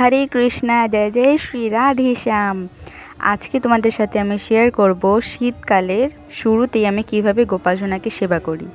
হরে কৃষ্ণা, জয় জয় শ্রী রাধে শ্যাম। আজকে তোমাদের সাথে আমি শেয়ার করব শীতকালের শুরুতেই আমি কীভাবে গোপাল সোনাকে সেবা করি।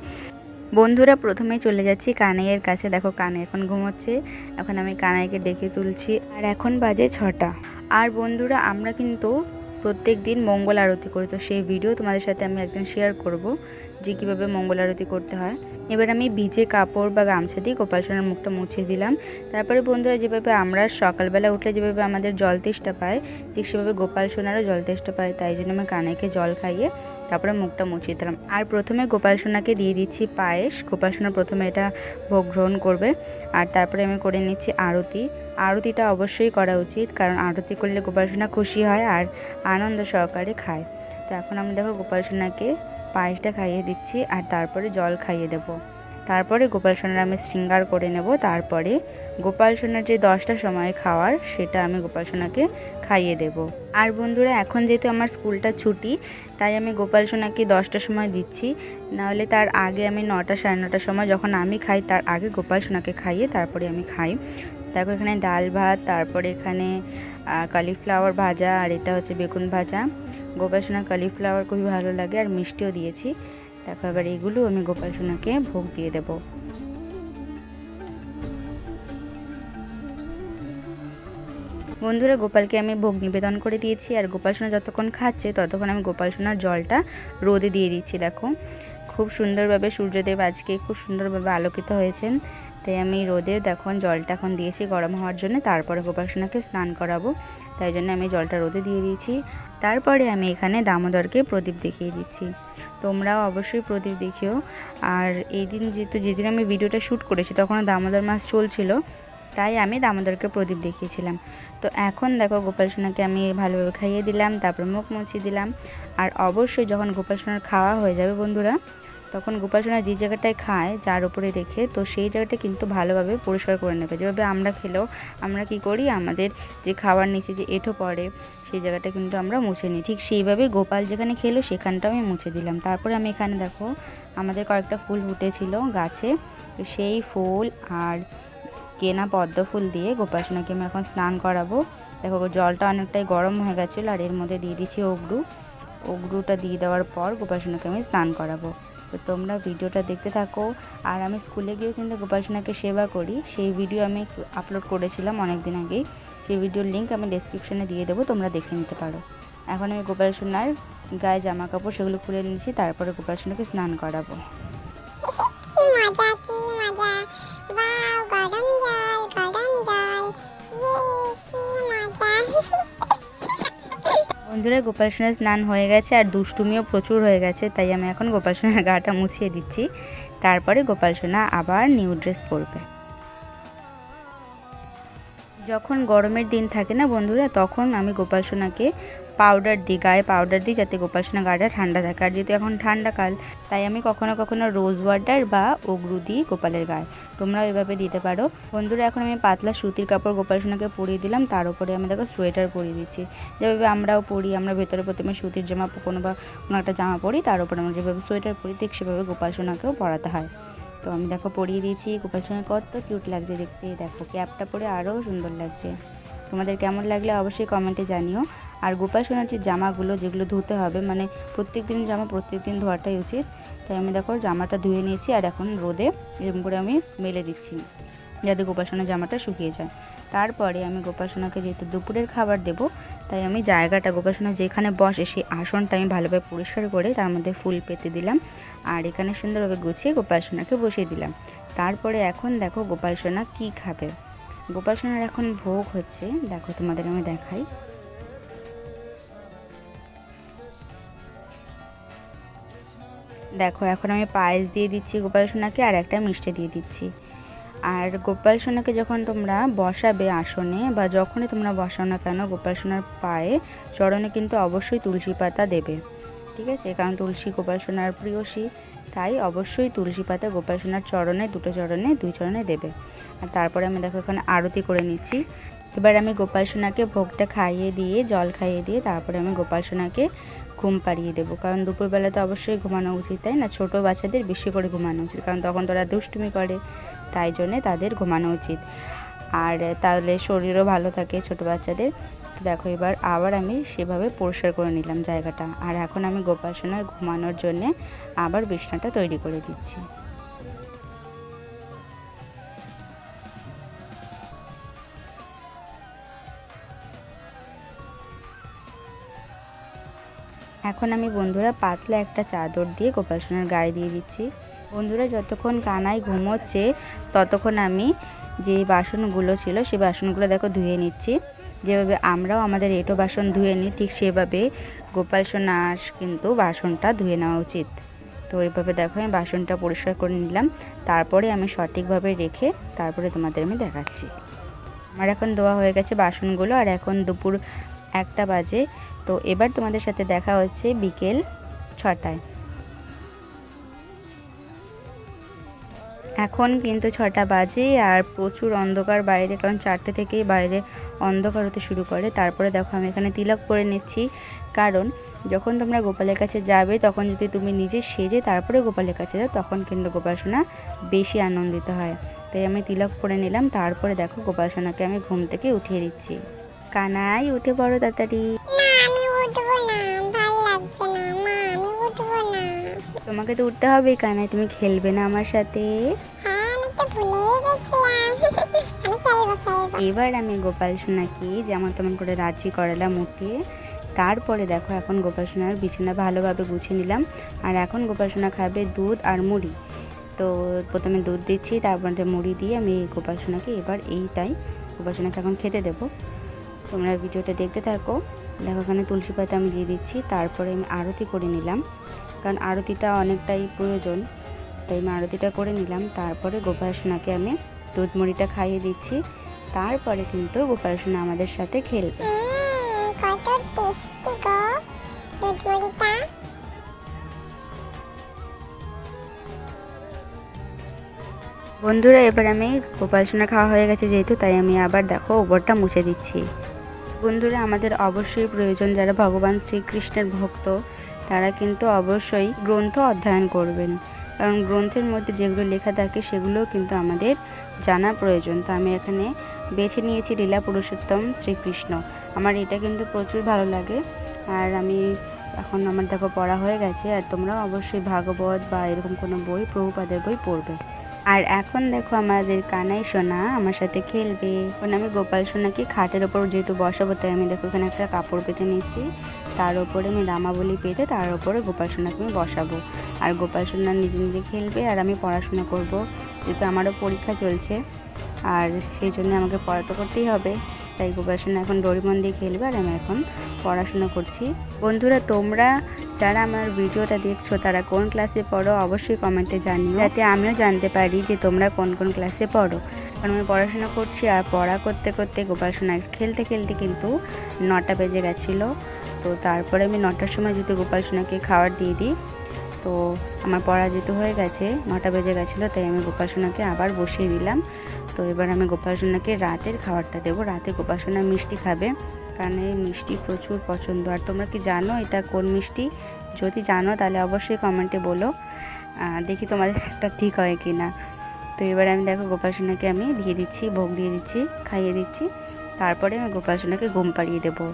বন্ধুরা প্রথমে চলে যাচ্ছি কানাইয়ের কাছে। দেখো, কানাই এখন ঘুমোচ্ছে। এখন আমি কানাইকে ডেকে তুলছি। আর এখন বাজে ছটা। আর বন্ধুরা, আমরা কিন্তু প্রত্যেক দিন মঙ্গল আরতি করি। তো সেই ভিডিও তোমাদের সাথে আমি একদিন শেয়ার করব। যে কীভাবে মঙ্গল আরতি করতে হয়। এবার আমি ভিজে কাপড় বা গামছা দিয়ে গোপাল সোনার মুখটা মুছে দিলাম। তারপরে বন্ধুরা যেভাবে আমরা সকালবেলা উঠলে যেভাবে আমাদের জল তেষ্টা পায়, ঠিক সেভাবে গোপাল সোনারও জল তেষ্টা পায়, তাই জন্য আমি কানাইকে জল খাইয়ে তারপরে মুখটা মুছিয়ে দিলাম। আর প্রথমে গোপাল সোনাকে দিয়ে দিচ্ছি পায়েস। গোপাল সোনা প্রথমে এটা ভোগ গ্রহণ করবে। আর তারপরে আমি করে নিচ্ছি আরতি। আরতিটা অবশ্যই করা উচিত, কারণ আরতি করলে গোপাল সোনা খুশি হয় আর আনন্দ সহকারে খায়। তো এখন আমি দেখো গোপাল সোনাকে পায়েসটা খাইয়ে দিচ্ছি আর তারপরে জল খাইয়ে দেব। তারপরে গোপাল সোনার আমি শৃঙ্গার করে নেব, তারপরে গোপাল সোনার যে দশটার সময় খাওয়ার সেটা আমি গোপাল সোনাকে খাইয়ে দেব। আর বন্ধুরা, এখন যেহেতু আমার স্কুলটা ছুটি, তাই আমি গোপাল সোনাকে দশটার সময় দিচ্ছি। নাহলে তার আগে আমি নটা সাড়ে নটার সময় যখন আমি খাই, তার আগে গোপাল সোনাকে খাইয়ে তারপরে আমি খাই। দেখো এখানে ডাল ভাত, তারপরে এখানে কালিফ্লাওয়ার ভাজা আর এটা হচ্ছে বেগুন ভাজা। গোপাল সোনা কালিফ্লাওয়ার খুবই ভালো লাগে আর মিষ্টিও দিয়েছি। তারপর আবার এগুলো আমি গোপাল সোনাকে ভোগ দিয়ে দেবো। বন্ধুরা, গোপালকে আমি ভোগ নিবেদন করে দিয়েছি আর গোপাল সোনা যতক্ষণ খাচ্ছে ততক্ষণ আমি গোপাল সোনার জলটা রোদে দিয়ে দিচ্ছি, দেখো। খুব সুন্দরভাবে সূর্যদেব আজকে খুব সুন্দরভাবে আলোকিত হয়েছেন। তাই আমি রোদে দেখো জলটা এখন দিয়েছি গরম হওয়ার জন্য, তারপরে গোপাল সোনাকে স্নান করাবো। তাই জন্য আমি জলটা রোদে দিয়ে দিয়েছি। তারপরে আমি এখানে দামোদরকে প্রদীপ দেখিয়ে দিচ্ছি। তোমরাও অবশ্যই প্রদীপ দেখিও। আর এই দিন যেহেতু যেদিন আমি ভিডিওটা শ্যুট করেছি তখন দামোদর মাস চলছিল, তাই আমি দামোদরকে প্রদীপ দেখিয়েছিলাম। তো এখন দেখো গোপাল সোনাকে আমি ভালোভাবে খাইয়ে দিলাম, তারপর মুখ মুছিয়ে দিলাম। আর অবশ্যই যখন গোপাল সোনার খাওয়া হয়ে যাবে বন্ধুরা তখন গোপাল সোনা যে জায়গাটায় খায়, যার উপরে রেখে, তো সেই জায়গাটা কিন্তু ভালোভাবে পরিষ্কার করে নেবে। যেভাবে আমরা খেলেও আমরা কি করি, আমাদের যে খাবার নিচে যে এঁঠো পড়ে, সেই জায়গাটা কিন্তু আমরা মুছে নিই। ঠিক সেইভাবে গোপাল যেখানে খেলো, সেখানটাও আমি মুছে দিলাম। তারপরে আমি এখানে দেখো, আমাদের কয়েকটা ফুল ফুটেছিল গাছে। তো সেই ফুল আর কেনা পদ্ম ফুল দিয়ে গোপাল সোনাকে আমি এখন স্নান করাবো। দেখো জলটা অনেকটাই গরম হয়ে গেছিল, আর এর মধ্যে দিয়ে দিচ্ছি অগ্রু। অগ্রুটা দিয়ে দেওয়ার পর গোপাল সোনাকে আমি স্নান করাবো। তো তোমরা ভিডিওটা দেখতে থাকো। আর আমি স্কুলে গিয়েও কিন্তু গোপাল সোনাকে সেবা করি। সেই ভিডিও আমি আপলোড করেছিলাম অনেক দিন আগেই। সেই ভিডিওর লিঙ্ক আমি ডেসক্রিপশনে দিয়ে দেবো, তোমরা দেখে নিতে পারো। এখন আমি গোপাল সোনার গায়ে জামা কাপড় সেগুলো খুলে নিয়েছি, তারপরে গোপাল সোনাকে স্নান করাবো। বন্ধুরা, গোপাল সোনার স্নান হয়ে গেছে আর দুষ্টুমিও প্রচুর হয়ে গেছে, তাই আমি এখন গোপাল সোনার গাটা মুছিয়ে দিচ্ছি। তারপরে গোপাল সোনা আবার নিউ ড্রেস পরবে। যখন গরমের দিন থাকে না বন্ধুরা, তখন আমি গোপাল সোনাকে পাউডার দিই, গায়ে পাউডার দিই যাতে গোপাল সোনা গাটা ঠান্ডা থাকে। আর যেহেতু এখন ঠান্ডাকাল, তাই আমি কখনো কখনো রোজ ওয়াটার বা অগ্রু দিই গোপালের গায়ে। তোমরাও এভাবে দিতে পারো। বন্ধুরা, এখন আমি পাতলা সুতির কাপড় গোপাল সোনাকে পরিয়ে দিলাম, তার উপরে আমি দেখো সোয়েটার পরিয়ে দিচ্ছি। যেভাবে আমরাও পরি, আমরা ভেতরে প্রথমে সুতির জামা কোনো বা কোনো একটা জামা পরি, তার উপরে আমরা যেভাবে সোয়েটার পরি, ঠিক সেভাবে গোপাল সোনাকেও পরাতে হয়। তো আমি দেখো পরিয়ে দিয়েছি, গোপাল সোনা কত কিউট লাগছে দেখতে। দেখো, ক্যাপটা পরে আরও সুন্দর লাগছে। তোমাদের কেমন লাগলে অবশ্যই কমেন্টে জানিও। আর গোপাল সোনার যে জামাগুলো যেগুলো ধুতে হবে মানে প্রত্যেক দিন জামা প্রত্যেক দিন ধোয়াটাই উচিত। তাই আমি দেখো জামাটা ধুয়ে নিয়েছি, আর এখন রোদে এরকম করে আমি মেলে দিচ্ছি, যাতে গোপাল সোনার জামাটা শুকিয়ে যায়। তারপরে আমি গোপাল সোনাকে যেহেতু দুপুরের খাবার দেব তাই আমি জায়গাটা গোপাল সোনা যেখানে বসে সেই আসনটা আমি ভালোভাবে পরিষ্কার করে তার মধ্যে ফুল পেতে দিলাম। আর এখানে সুন্দরভাবে গুছিয়ে গোপাল সোনাকে বসিয়ে দিলাম। তারপরে এখন দেখো গোপাল সোনা কী খাবে। গোপাল সোনার এখন ভোগ হচ্ছে। দেখো তোমাদের আমি দেখাই। দেখো এখন আমি পায়েস দিয়ে দিচ্ছি গোপাল সোনাকে আর একটা মিষ্টি দিয়ে দিচ্ছি। আর গোপাল সোনাকে যখন তোমরা বসাবে আসনে বা যখনই তোমরা বসাও না কেন, গোপাল সোনার পায়ে চরণে কিন্তু অবশ্যই তুলসী পাতা দেবে। ঠিক আছে? কারণ তুলসী গোপাল সোনার প্রিয়সী, তাই অবশ্যই তুলসী পাতা গোপাল সোনার চরণে, দুটো চরণে, দুই চরণে দেবে। আর তারপরে আমি দেখো এখানে আরতি করে নিচ্ছি। এবার আমি গোপাল সোনাকে ভোগটা খাইয়ে দিয়ে, জল খাইয়ে দিয়ে তারপরে আমি গোপাল সোনাকে ঘুম পাড়িয়ে দেবো। কারণ দুপুরবেলা তো অবশ্যই ঘুমানো উচিত, তাই না? ছোটো বাচ্চাদের বেশি করে ঘুমানো উচিত, কারণ তখন তারা দুষ্টুমি করে। তাই জন্যে তাদের ঘুমানো উচিত। আর তাহলে শরীরও ভালো থাকে ছোটো বাচ্চাদের। দেখো এবার আবার আমি সেভাবে পরিষ্কার করে নিলাম জায়গাটা। আর এখন আমি গোপাসনায় ঘুমানোর জন্যে আবার বিছনাটা তৈরি করে দিচ্ছি। এখন আমি বন্ধুরা পাতলা একটা চাদর দিয়ে গোপালসোনার গায়ে দিয়ে দিচ্ছি। বন্ধুরা, যতক্ষণ কানায় ঘুমোচ্ছে, ততক্ষণ আমি যে বাসনগুলো ছিল সেই বাসনগুলো দেখো ধুয়ে নিচ্ছি। যেভাবে আমরাও আমাদের এঁটো বাসন ধুয়ে নিই, ঠিক সেভাবে গোপাল সোনার কিন্তু বাসনটা ধুয়ে নেওয়া উচিত। তো এইভাবে দেখো, আমি বাসনটা পরিষ্কার করে নিলাম। তারপরে আমি সঠিকভাবে রেখে তারপরে তোমাদের আমি দেখাচ্ছি। আমার এখন ধোয়া হয়ে গেছে বাসনগুলো, আর এখন দুপুর একটা বাজে। তো এবার তোমাদের সাথে দেখা হচ্ছে বিকেল ছটায়। এখন কিন্তু ছটা বাজে আর প্রচুর অন্ধকার বাইরে, কারণ চারটে থেকেই বাইরে অন্ধকার হতে শুরু করে। তারপরে দেখো আমি এখানে তিলক করে নিচ্ছি। কারণ যখন তোমরা গোপালের কাছে যাবে, তখন যদি তুমি নিজে সেজে তারপরে গোপালের কাছে যাও, তখন কিন্তু গোপাল সোনা বেশি আনন্দিত হয়। তাই আমি তিলক করে নিলাম। তারপরে দেখো গোপাল সোনাকে আমি ঘুম থেকে উঠিয়ে দিচ্ছি। কানাই, উঠে পড়ো তাড়াতাড়ি। তোমাকে তো উঠতে হবে কানাই তুমি খেলবে না আমার সাথে। এবার আমি গোপাল সোনাকে যেমন তেমন করে রাজি করালাম উঠিয়ে তারপরে দেখো এখন গোপাল সোনার বিছানা ভালোভাবে গুছিয়ে নিলাম। আর এখন গোপাল সোনা খাবে দুধ আর মুড়ি। তো প্রথমে দুধ দিচ্ছি তারপরে মুড়ি দিয়ে আমি গোপাল সোনাকে এবার এইটাই গোপাল সোনাকে এখন খেতে দেবো। তোমরা ভিডিওটা দেখতে থাকো। দেখো এখানে তুলসী পাতা আমি দিয়ে দিচ্ছি। তারপরে আমি আরতি করে নিলাম। কারণ আরতিটা অনেকটাই প্রয়োজন। তাই আমি আরতিটা করে নিলাম। তারপরে গোপাল সোনাকে আমি দুধ মুড়িটা খাইয়ে দিচ্ছি। তারপরে কিন্তু গোপাল সোনা আমাদের সাথে খেলবে। কত টেস্টি গো দুধ মুড়িটা বন্ধুরা এবার আমি গোপাল সোনা খাওয়া হয়ে গেছে যেহেতু তাই আমি আবার দেখো ওপরটা মুছে দিচ্ছি। বন্ধুরা আমাদের অবশ্যই প্রয়োজন যারা ভগবান শ্রীকৃষ্ণের ভক্ত তারা কিন্তু অবশ্যই গ্রন্থ অধ্যয়ন করবেন। কারণ গ্রন্থের মধ্যে যেগুলো লেখা থাকে সেগুলোও কিন্তু আমাদের জানা প্রয়োজন। তো আমি এখানে বেছে নিয়েছি লীলা পুরুষোত্তম শ্রীকৃষ্ণ। আমার এটা কিন্তু প্রচুর ভালো লাগে। আর আমি এখন আমার দেখো পড়া হয়ে গেছে। আর তোমরাও অবশ্যই ভাগবত বা এরকম কোনো বই, প্রভুপাদের বই পড়বে। আর এখন দেখো আমাদের কানাই সোনা আমার সাথে খেলবে। এখন আমি গোপাল সোনাকে খাটের ওপর যেহেতু বসাবো, তাই আমি দেখো এখানে একটা কাপড় পেতে নিচ্ছি। তার উপরে আমি রামাবলি পেতে, তার উপরে গোপাল সোনাকে আমি বসাবো। আর গোপাল সোনা নিজে নিজে খেলবে আর আমি পড়াশোনা করব। যেহেতু আমারও পরীক্ষা চলছে, আর সেই জন্য আমাকে পড়া তো করতেই হবে। তাই গোপাল সোনা এখন ডরিমন দিয়ে খেলবে আর আমি এখন পড়াশোনা করছি। বন্ধুরা, তোমরা যারা আমার ভিডিওটা দেখছ, তারা কোন ক্লাসে পড়ো অবশ্যই কমেন্টে জানিও। যাতে আমিও জানতে পারি যে তোমরা কোন কোন ক্লাসে পড়ো। কারণ আমি পড়াশোনা করছি আর পড়া করতে করতে গোপাল সোনা খেলতে খেলতে কিন্তু নটা বেজে গেছিল। তো তারপরে আমি নটার সময় যেহেতু গোপাল সোনাকে খাবার দিয়ে দিই, তো আমার যেহেতু হয়ে গেছে, নটা বেজে গেছিল, তাই আমি গোপাল সোনাকে আবার বসিয়ে দিলাম। তো এবার আমি গোপাল সোনাকে রাতের খাবারটা দেবো। রাতে গোপাল সোনা মিষ্টি খাবে, কারণ এই মিষ্টি প্রচুর পছন্দ। আর তোমরা কি জানো এটা কোন মিষ্টি? যদি জানো তাহলে অবশ্যই কমেন্টে বলো দেখি তোমাদের একটা ঠিক হয় কি না তো এবার আমি দেখো গোপাল সোনাকে আমি দিয়ে দিচ্ছি, ভোগ দিয়ে দিচ্ছি, খাইয়ে দিচ্ছি। তারপরে আমি গোপাল সোনাকে ঘুম পাড়িয়ে দেবো।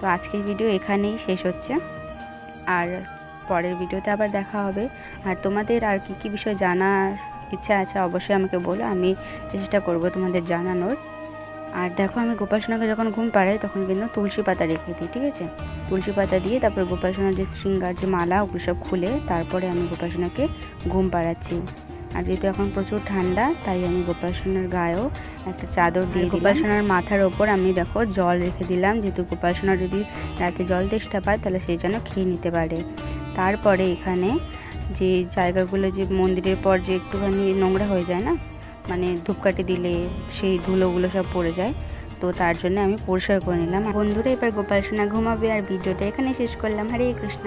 তো আজকের ভিডিও এখানেই শেষ হচ্ছে। আর পরের ভিডিওতে আবার দেখা হবে। আর তোমাদের আর কি কি বিষয় জানার ইচ্ছা আছে অবশ্যই আমাকে বলো। আমি চেষ্টা করব তোমাদের জানানোর। আর দেখো, আমি গোপাল সোনাকে যখন ঘুম পাড়াই, তখন কিন্তু তুলসী পাতা রেখে দিই, ঠিক আছে? তুলসী পাতা দিয়ে তারপর গোপাল সোনার যে শৃঙ্গার যে মালা, ওগুলো সব খুলে তারপরে আমি গোপাল সোনাকে ঘুম পাড়াচ্ছি। আর যেহেতু এখন প্রচুর ঠান্ডা তাই আমি গোপাল সোনার গায়েও একটা চাদর দিয়ে গোপাল সোনার মাথার ওপর আমি দেখো জল রেখে দিলাম। যেহেতু গোপাল সোনা যদি রাতে জল তেষ্টা পায় তাহলে সেই জন্য খেয়ে নিতে পারে। তারপরে এখানে যে জায়গাগুলো যে মন্দিরের পর যে একটুখানি নোংরা হয়ে যায় না মানে ধূপকাঠি দিলে সেই ধুলোগুলো সব পড়ে যায় তো তার জন্য আমি পরিষ্কার করে নিলাম। বন্ধুরা এবার গোপাল সোনা ঘুমাবে আর ভিডিওটা এখানে শেষ করলাম। হরে কৃষ্ণ।